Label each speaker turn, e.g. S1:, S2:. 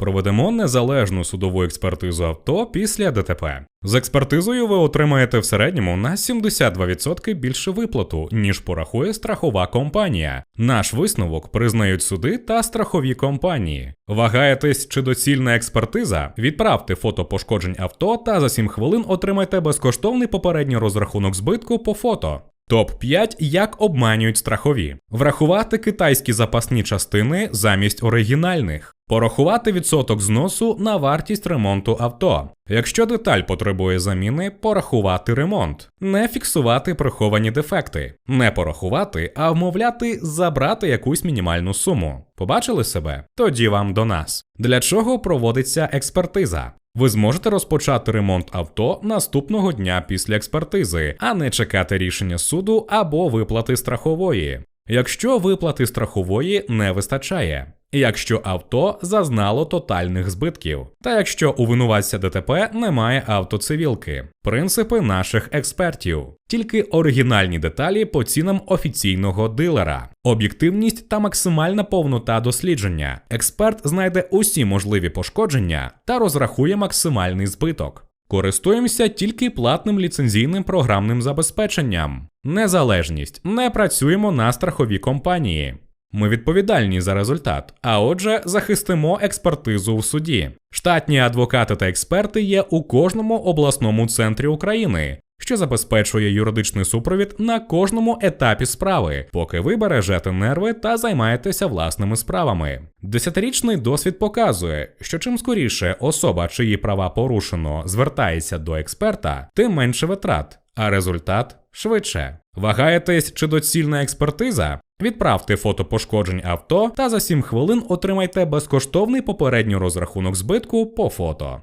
S1: Проведемо незалежну судову експертизу авто після ДТП. З експертизою ви отримаєте в середньому на 72% більше виплату, ніж порахує страхова компанія. Наш висновок признають суди та страхові компанії. Вагаєтесь, чи доцільна експертиза? Відправте фото пошкоджень авто та за 7 хвилин отримайте безкоштовний попередній розрахунок збитку по фото. Топ 5 як обманюють страхові. Врахувати китайські запасні частини замість оригінальних. Порахувати відсоток зносу на вартість ремонту авто. Якщо деталь потребує заміни, порахувати ремонт, не фіксувати приховані дефекти, не порахувати, а вмовляти забрати якусь мінімальну суму. Побачили себе? Тоді вам до нас. Для чого проводиться експертиза? Ви зможете розпочати ремонт авто наступного дня після експертизи, а не чекати рішення суду або виплати страхової. Якщо виплати страхової не вистачає, якщо авто зазнало тотальних збитків, та якщо у винуватця ДТП немає автоцивілки, принципи наших експертів, тільки оригінальні деталі по цінам офіційного дилера, об'єктивність та максимальна повнота дослідження. Експерт знайде усі можливі пошкодження та розрахує максимальний збиток. Користуємося тільки платним ліцензійним програмним забезпеченням. Незалежність не працюємо на страхові компанії. Ми відповідальні за результат, а отже, захистимо експертизу в суді. Штатні адвокати та експерти є у кожному обласному центрі України, що забезпечує юридичний супровід на кожному етапі справи, поки ви бережете нерви та займаєтеся власними справами. Десятирічний досвід показує, що чим скоріше особа, чиї права порушено, звертається до експерта, тим менше витрат, а результат швидше. Вагаєтесь, чи доцільна експертиза? Відправте фото пошкоджень авто та за 7 хвилин отримайте безкоштовний попередній розрахунок збитку по фото.